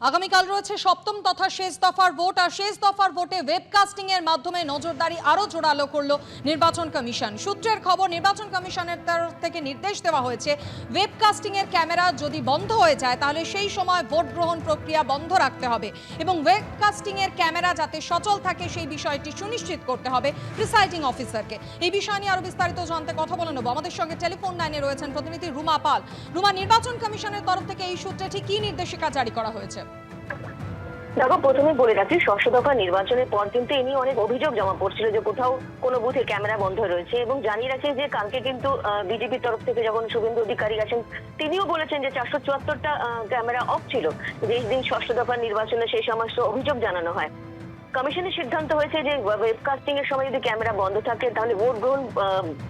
আগামীকাল রয়েছে সপ্তম তথা শেষ দফার ভোট, আর শেষ দফার ভোটে ওয়েবকাস্টিং এর মাধ্যমে নজরদারি আরও জোরালো করল নির্বাচন কমিশন। সূত্রের খবর, নির্বাচন কমিশনের তরফ থেকে নির্দেশ দেওয়া হয়েছে ওয়েবকাস্টিং এর ক্যামেরা যদি বন্ধ হয়ে যায়, তাহলে সেই সময় ভোট গ্রহণ প্রক্রিয়া বন্ধ রাখতে হবে এবং ওয়েবকাস্টিং এর ক্যামেরা যাতে সচল থাকে, সেই বিষয়টি সুনিশ্চিত করতে হবে প্রিসাইডিং অফিসারকে এই বিষয় নিয়ে আরও বিস্তারিত জানতে কথা বলে নেব। আমাদের সঙ্গে টেলিফোন লাইনে রয়েছেন প্রতিনিধি রুমা পাল। রুমা, নির্বাচন কমিশনের তরফ থেকে এই সূত্রে ঠিক কী নির্দেশিকা জারি করা হয়েছে? দেখো প্রথমে বলে রাখি, ষষ্ঠ দফা নির্বাচনের পর কিন্তু এ নিয়ে অনেক অভিযোগ জমা পড়ছিল যে কোথাও কোনো বুথে ক্যামেরা বন্ধ রয়েছে এবং জানিয়ে রাখি যে কালকে কিন্তু বিজেপির তরফ থেকে যখন শুভেন্দু অধিকারী আছেন, তিনিও বলেছেন যে চারশো চুয়াত্তরটা ক্যামেরা অফ ছিল। যেই দিন ষষ্ঠ দফা নির্বাচনে সেই সমস্ত অভিযোগ জানানো হয়। কমিশনের সিদ্ধান্ত হয়েছে যে ওয়েবকাস্টিং এর সময় যদি ক্যামেরা বন্ধ থাকে, তাহলে ভোট গ্রহণ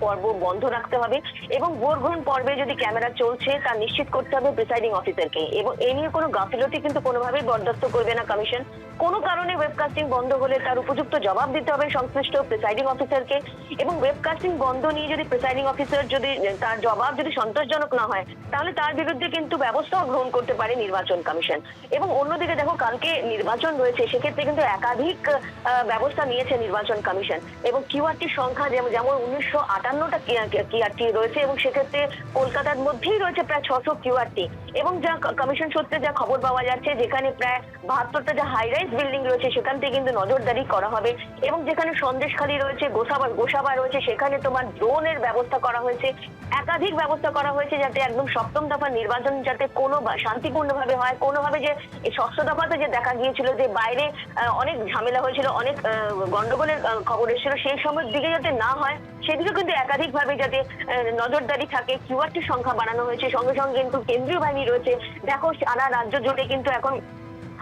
পর্ব বন্ধ রাখতে হবে এবং ভোট গ্রহণ পর্বে যদি ক্যামেরা চলছে, তা নিশ্চিত করতে হবে প্রিসাইডিং অফিসারকে এবং এ নিয়ে কোনো গাফিলতি কিন্তু কোনোভাবেই বরদাস্ত করবে না কমিশন। কোনো কারণে ওয়েবকাস্টিং বন্ধ হলে তার উপযুক্ত জবাব দিতে হবে সংশ্লিষ্ট প্রিসাইডিং অফিসারকে এবং ওয়েবকাস্টিং বন্ধ নিয়ে যদি প্রিসাইডিং অফিসার যদি, তার জবাব যদি সন্তোষজনক না হয়, তাহলে তার বিরুদ্ধে কিন্তু ব্যবস্থাও গ্রহণ করতে পারে নির্বাচন কমিশন। এবং অন্যদিকে দেখো, কালকে নির্বাচন রয়েছে, সেক্ষেত্রে কিন্তু একাধিক আহ, ব্যবস্থা নিয়েছে নির্বাচন কমিশন এবং কিউআরটি সংখ্যা যেমন যেমন উনিশশো আটান্নটা কিউআরটি রয়েছে এবং সেক্ষেত্রে কলকাতার মধ্যেই রয়েছে প্রায় ছশো কিউআরটি এবং যা কমিশন সূত্রে যা খবর পাওয়া যাচ্ছে যেখানে প্রায় বাহাত্তরটা যা হাই রাইজ বিল্ডিং রয়েছে সেখান থেকে কিন্তু নজরদারি করা হবে এবং যেখানে সন্দেশখালী রয়েছে গোসাবা গোসাবা রয়েছে সেখানে তোমার ড্রোনের ব্যবস্থা করা হয়েছে একাধিক ব্যবস্থা করা হয়েছে যাতে একদম সপ্তম দফা নির্বাচন যাতে কোনো শান্তিপূর্ণভাবে হয়। কোনোভাবে যে ষষ্ঠ দফাতে যে দেখা গিয়েছিল যে বাইরে অনেক ঝামেলা হয়েছিল, অনেক গন্ডগোলের খবর এসেছিল, সেই সময়ের দিকে যাতে না হয়, সেদিকে কিন্তু একাধিকভাবে যাতে নজরদারি থাকে কিউআরটি সংখ্যা বাড়ানো হয়েছে, সঙ্গে সঙ্গে কিন্তু কেন্দ্রীয় বাহিনী রয়েছে। দেখো, সারা রাজ্য জুড়ে কিন্তু এখন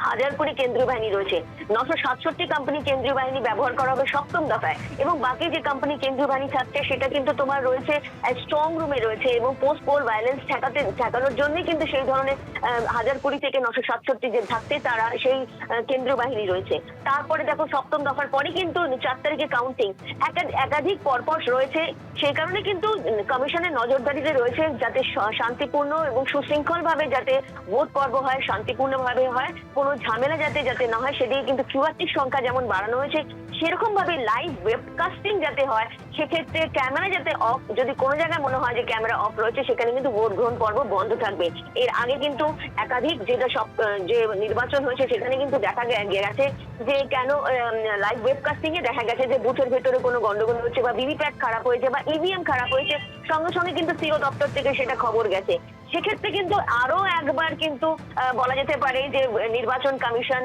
হাজার কোটি কেন্দ্রীয় বাহিনী রয়েছে। নশো সাতষট্টি কোম্পানি কেন্দ্রীয় বাহিনী ব্যবহার করা হবে সপ্তম দফায়। এবং বাকি যে কোম্পানি কেন্দ্রীয় বাহিনী থাকছে, সেটা কিন্তু তোমার রয়েছে স্ট্রং রুমে রয়েছে এবং পোস্ট পোল ভায়োলেন্স ঠেকাতে, ঠেকানোর জন্যই কিন্তু সেই ধরনের হাজার কুড়ি থেকে নশো সাতষট্টি যে থাকছে, তারা সেই কেন্দ্রীয় বাহিনী রয়েছে। তারপরে দেখো সপ্তম দফার পরে কিন্তু চার তারিখে কাউন্টিং একাধিক পরপর রয়েছে, সেই কারণে কিন্তু কমিশনের নজরদারিতে রয়েছে যাতে শান্তিপূর্ণ এবং সুশৃঙ্খল ভাবে যাতে ভোট পর্ব হয় শান্তিপূর্ণ ভাবে হয় কোনো ঝামেলা যাতে যাতে না হয়, সেদিকে কিন্তু কিউআরটির সংখ্যা যেমন বাড়ানো হয়েছে সেরকম ভাবে লাইভ ওয়েবকাস্টিং যাতে হয়, সেক্ষেত্রে ক্যামেরা যাতে অফ যদি কোনো জায়গায় মনে হয় যে ক্যামেরা অফ রয়েছে, সেখানে কিন্তু ভোট গ্রহণ পর্ব বন্ধ থাকবে। এর আগে কিন্তু একাধিক যেটা সব যে নির্বাচন হয়েছে, সেখানে কিন্তু দেখা গেছে যে কেন লাইভ ওয়েবকাস্টিং এ দেখা গেছে যে বুথের ভেতরে কোনো গন্ডগোল হচ্ছে বা ভিভিপ্যাট খারাপ হয়েছে বা ইভিএম খারাপ হয়েছে, সঙ্গে সঙ্গে কিন্তু সিও দপ্তর থেকে সেটা খবর গেছে। সেক্ষেত্রে কিন্তু আরও একবার কিন্তু বলা যেতে পারে যে, নির্বাচন কমিশন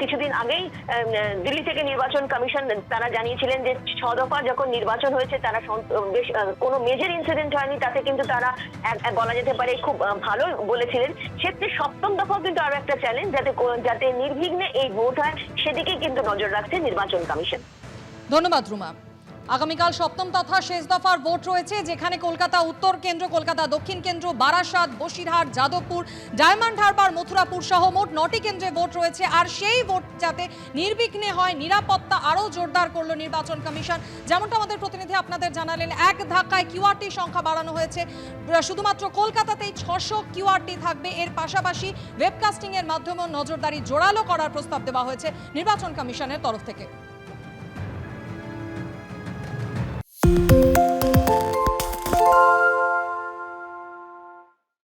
কিছুদিন আগেই দিল্লি থেকে নির্বাচন কমিশন তারা জানিয়েছিলেন যে, ছ দফা যখন নির্বাচন হয়েছে তারা বেশ কোনো মেজর ইনসিডেন্ট হয়নি, তাতে কিন্তু তারা বলা যেতে পারে খুব ভালো বলেছিলেন। সেক্ষেত্রে সপ্তম দফাও কিন্তু আরও একটা চ্যালেঞ্জ যাতে যাতে নির্বিঘ্নে এই ভোট হয়, সেদিকে কিন্তু নজর রাখছে নির্বাচন কমিশন। ধন্যবাদ, রুমা। আগামীকাল সপ্তম তথা শেষ দফার ভোট রয়েছে, যেখানে কলকাতা উত্তর কেন্দ্র, কলকাতা দক্ষিণ কেন্দ্র, বারাসাত, বসিরহাট, যাদবপুর, ডায়মন্ড হারবার, মথুরাপুর সহ মোট নটি কেন্দ্রে ভোট রয়েছে। আর সেই ভোট যাতে নির্বিঘ্নে হয়, নিরাপত্তা আরও জোরদার করল নির্বাচন কমিশন। যেমনটা আমাদের প্রতিনিধি আপনাদের জানালেন, এক ধাক্কায় কিউআরটি সংখ্যা বাড়ানো হয়েছে। শুধুমাত্র কলকাতাতেই ছশো কিউআরটি থাকবে। এর পাশাপাশি ওয়েবকাস্টিংয়ের মাধ্যমেও নজরদারি জোরালো করার প্রস্তাব দেওয়া হয়েছে নির্বাচন কমিশনের তরফ থেকে।